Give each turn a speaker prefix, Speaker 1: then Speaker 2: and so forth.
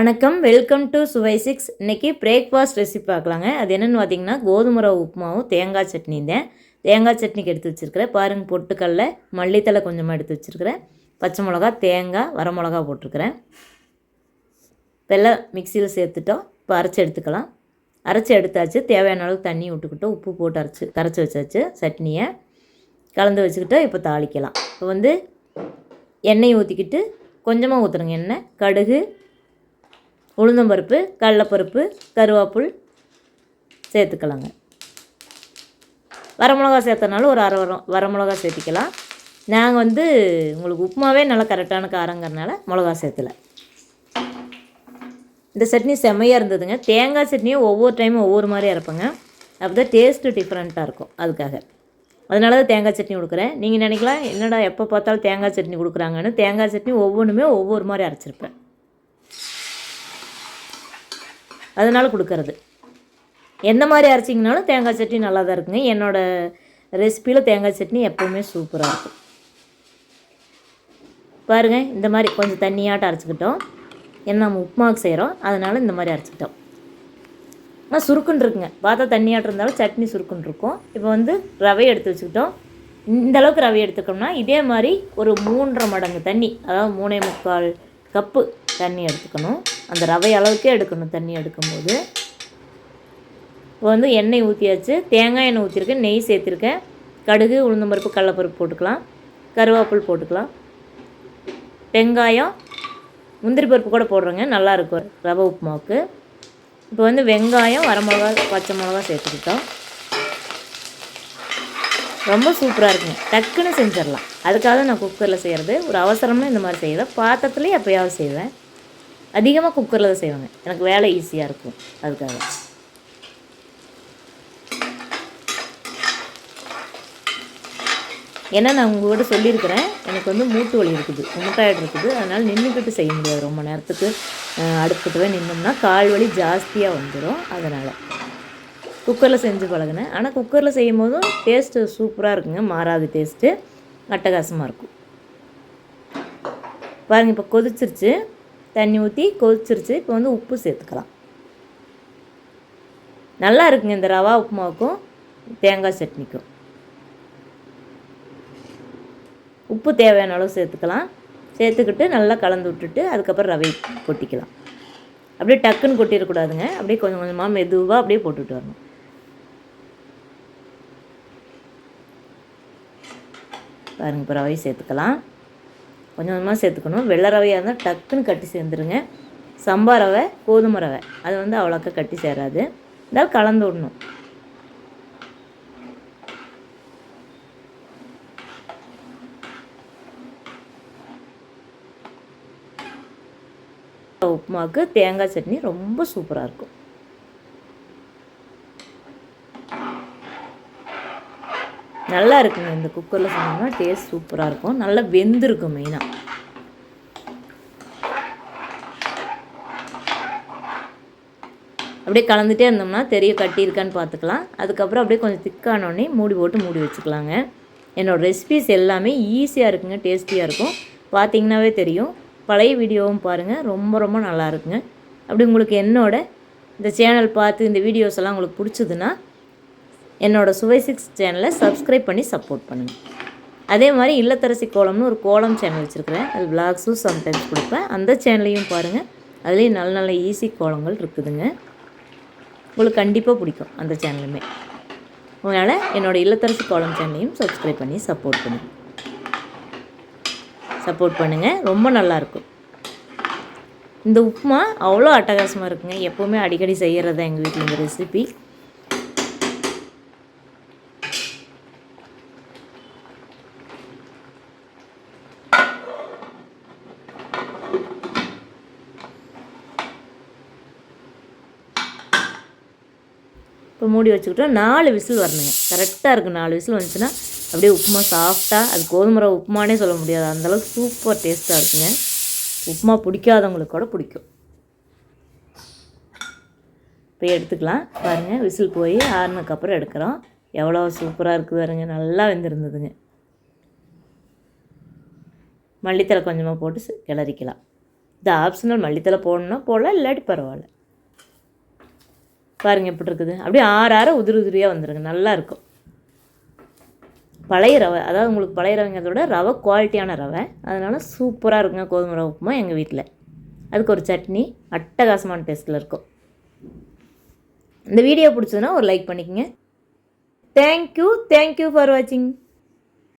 Speaker 1: வணக்கம். Welcome to சுவை six இன்றைக்கி பிரேக்ஃபாஸ்ட் ரெசிபி பார்க்கலாங்க. அது என்னென்னு பார்த்தீங்கன்னா கோதுமை ரவை உப்புமாவும் தேங்காய் சட்னி தான். தேங்காய் சட்னிக்கு எடுத்து வச்சுருக்கிறேன் பாருங்கள் பொட்டுக்கடல மல்லித்தலை கொஞ்சமாக எடுத்து வச்சுருக்கிறேன் பச்சை மிளகா தேங்காய் வரமிளகா போட்டிருக்கிறேன். வெள்ளை மிக்சியில் சேர்த்துட்டோம். இப்போ அரைச்சி எடுத்துக்கலாம். அரைச்சி எடுத்தாச்சு. தேவையான அளவுக்கு தண்ணி விட்டுக்கிட்டோம் உப்பு போட்டு அரைச்சி கரைச்சி வச்சாச்சு சட்னியை. கலந்து வச்சுக்கிட்டோம் இப்போ தாளிக்கலாம். இப்போ வந்து எண்ணெய் ஊற்றிக்கிட்டு கொஞ்சமாக ஊற்றுறங்க எண்ணெய் கடுகு உளுந்தம்பருப்பு கடலப்பருப்பு கருவேப்புல் சேர்த்துக்கலாங்க. வரமிளகா சேர்த்தனாலும் ஒரு அரை வரம் வரமிளகா சேர்த்திக்கலாம். நாங்கள் வந்து உங்களுக்கு உப்புமாவே நல்லா கரெக்டான காரங்கிறனால மிளகா சேர்த்தலை. இந்த சட்னி செம்மையாக இருந்ததுங்க. தேங்காய் சட்னியும் ஒவ்வொரு டைமும் ஒவ்வொரு மாதிரி இறப்பேங்க அப்போ தான் டேஸ்ட்டு டிஃப்ரெண்ட்டாக இருக்கும் அதுக்காக. அதனால தான் தேங்காய் சட்னி கொடுக்குறேன். நீங்கள் நினைக்கலாம் என்னடா எப்போ பார்த்தாலும் தேங்காய் சட்னி கொடுக்குறாங்கன்னு. தேங்காய் சட்னி ஒவ்வொன்றுமே ஒவ்வொரு மாதிரி அரைச்சிருப்பேன். அதனால் கொடுக்கறது. எந்த மாதிரி அரைச்சிங்கனாலும் தேங்காய் சட்னி நல்லா தான் இருக்குங்க. என்னோடய ரெசிப்பியில் தேங்காய் சட்னி எப்போவுமே சூப்பராக இருக்கும். பாருங்கள் இந்த மாதிரி கொஞ்சம் தண்ணியாட்டம் அரைச்சிக்கிட்டோம். ஏன்னா நம்ம உப்புமாவுக்கு செய்கிறோம் அதனால் இந்த மாதிரி அரைச்சிக்கிட்டோம். ஆனால் சுருக்குன்னு இருக்குங்க. பார்த்தா தண்ணியாட்டம் இருந்தாலும் சட்னி சுருக்குன்னு இருக்கும். இப்போ வந்து ரவை எடுத்து வச்சுக்கிட்டோம். இந்த அளவுக்கு ரவை எடுத்துக்கோம்னா இதே மாதிரி ஒரு மூன்றரை மடங்கு தண்ணி அதாவது மூணே முக்கால் கப்பு தண்ணி எடுத்துக்கணும். அந்த ரவை அளவுக்கே எடுக்கணும் தண்ணி எடுக்கும்போது. இப்போ வந்து எண்ணெய் ஊற்றியாச்சு தேங்காய் எண்ணெய் ஊற்றிருக்கேன் நெய் சேர்த்துருக்கேன். கடுகு உளுந்தம்பருப்பு கடலப்பருப்பு போட்டுக்கலாம். கருவேப்பில் போட்டுக்கலாம். வெங்காயம் முந்திரி பருப்பு கூட போடுறோங்க. நல்லாயிருக்கும் ரவை உப்புமாவுக்கு. இப்போ வந்து வெங்காயம் வரமிளகா பச்சை மிளகா சேர்த்துக்கிட்டோம். ரொம்ப சூப்பராக இருக்குங்க. டக்குன்னு செஞ்சிடலாம். அதுக்காக நான் குக்கரில் செய்கிறது ஒரு அவசரமாக இந்த மாதிரி செய்வேன் பாத்திரத்துலேயே எப்போயாவது செய்வேன். அதிகமாக குக்கரில் தான் செய்வாங்க. எனக்கு வேலை ஈஸியாக இருக்கும் அதுக்காக. ஏன்னா நான் உங்கள்கிட்ட சொல்லியிருக்கிறேன். எனக்கு வந்து மூட்டு வலி இருக்குது. முட்டாயிட்டு இருக்குது. அதனால் நின்றுக்கிட்டு செய்ய முடியாது. ரொம்ப நேரத்துக்கு அடுப்புக்கிட்டவே நின்னோம்னா கால் வலி ஜாஸ்தியாக வந்துடும் அதனால். குக்கரில் செஞ்சு பழகினேன். ஆனால் குக்கரில் செய்யும் போதும் டேஸ்ட்டு சூப்பராக இருக்குங்க. மாறாது டேஸ்ட்டு அட்டகாசமாக இருக்கும். பாருங்கள் இப்போ கொதிச்சிருச்சு. தண்ணி ஊற்றி கொதிச்சிருச்சு. இப்போ வந்து உப்பு சேர்த்துக்கலாம். நல்லா இருக்குங்க இந்த ரவா உப்புமாவுக்கும் தேங்காய் சட்னிக்கும். உப்பு தேவையான அளவு சேர்த்துக்கலாம். சேர்த்துக்கிட்டு நல்லா கலந்து விட்டுட்டு அதுக்கப்புறம் ரவை கொட்டிக்கலாம். அப்படியே டக்குன்னு கொட்டிடக்கூடாதுங்க. அப்படியே கொஞ்சம் கொஞ்சமாக மெதுவாக அப்படியே போட்டுட்டு வரணும். பாருங்கள் இப்போ ரவை சேர்த்துக்கலாம். கொஞ்சம் கொஞ்சமாக சேர்த்துக்கணும். வெள்ளை ரவையாக இருந்தால் டக்குன்னு கட்டி சேர்ந்துருங்க. சம்பா ரவை கோதுமை ரவை. அது வந்து அவ்வளோக்கா கட்டி சேராது. இருந்தாலும் கலந்து விடணும். உப்புமாவுக்கு தேங்காய் சட்னி ரொம்ப சூப்பராக இருக்கும். நல்லா இருக்குங்க. இந்த குக்கரில் செஞ்சோம்னா டேஸ்ட் சூப்பராக இருக்கும். நல்லா வெந்திருக்கும் மெயினாக அப்படியே கலந்துகிட்டே இருந்தோம்னா தெரிய கட்டியிருக்கான்னு பார்த்துக்கலாம். அதுக்கப்புறம் அப்படியே கொஞ்சம் திக்கானோடனே மூடி போட்டு மூடி வச்சுக்கலாங்க. என்னோடய ரெசிபிஸ் எல்லாமே ஈஸியாக இருக்குங்க டேஸ்டியாக இருக்கும். பார்த்தீங்கன்னாவே தெரியும். பழைய வீடியோவும் பாருங்கள் ரொம்ப ரொம்ப நல்லா இருக்குங்க. அப்படி உங்களுக்கு என்னோட இந்த சேனல் பார்த்து இந்த வீடியோஸ் எல்லாம் உங்களுக்கு பிடிச்சதுன்னா என்னோடய சுவை சிக்ஸ் சேனலை சப்ஸ்கிரைப் பண்ணி சப்போர்ட் பண்ணுங்கள் அதே மாதிரி இல்லத்தரசி கோலம்னு ஒரு கோலம் சேனல் வச்சுருக்கிறேன். அது விளாக்ஸும் சம்டைம்ஸ் கொடுப்பேன். அந்த சேனலையும் பாருங்கள் அதுலேயும் நல்ல நல்ல ஈஸி கோலங்கள் இருக்குதுங்க. உங்களுக்கு கண்டிப்பாக பிடிக்கும் அந்த சேனலுமே அதனால் என்னோடய இல்லத்தரசி கோலம் சேனலையும் சப்ஸ்கிரைப் பண்ணி சப்போர்ட் பண்ணுங்கள் சப்போர்ட் பண்ணுங்கள் ரொம்ப நல்லாயிருக்கும் இந்த உப்புமா அவ்வளோ அட்டகாசமாக இருக்குங்க. எப்போவுமே அடிக்கடி செய்கிறது எங்கள் வீட்டில் இந்த ரெசிபி இப்போ மூடி வச்சுக்கிட்டோம். நாலு விசில் வரணுங்க. கரெக்டாக இருக்குது நாலு விசில் வந்துச்சுன்னா அப்படியே உப்புமா சாஃப்டாக அது கோதுமை ரவை உப்புமானே சொல்ல முடியாது. அந்தளவுக்கு சூப்பர் டேஸ்ட்டாக இருக்குங்க. உப்புமா பிடிக்காதவங்களுக்கு கூட பிடிக்கும். இப்போ எடுத்துக்கலாம். பாருங்கள் விசில் போய் ஆறுனதுக்கப்புறம் எடுக்கிறோம். எவ்வளோ சூப்பராக இருக்குது பாருங்க. நல்லா வெந்திருந்ததுங்க. மல்லித்தலை கொஞ்சமாக போட்டு கிளறிக்கலாம். இது ஆப்ஷனல் மல்லித்தலை போடணும்னா போடலாம் இல்லாட்டி பரவாயில்ல. பாருங்கள் எப்படி இருக்குது. அப்படியே ஆறு ஆற உதிரி உதிரியாக வந்துருங்க. நல்லாயிருக்கும் பழைய ரவை அதாவது உங்களுக்கு பழைய ரவைங்கிறத விட ரவை குவாலிட்டியான ரவை. அதனால் சூப்பராக இருக்குங்க கோதுமை ரவை உப்புமா எங்கள் வீட்டில் அதுக்கு ஒரு சட்னி அட்டகாசமான டேஸ்ட்டில் இருக்கும். இந்த வீடியோ பிடிச்சதுன்னா ஒரு லைக் பண்ணிக்கோங்க. தேங்க்யூ தேங்க்யூ ஃபார் வாட்சிங்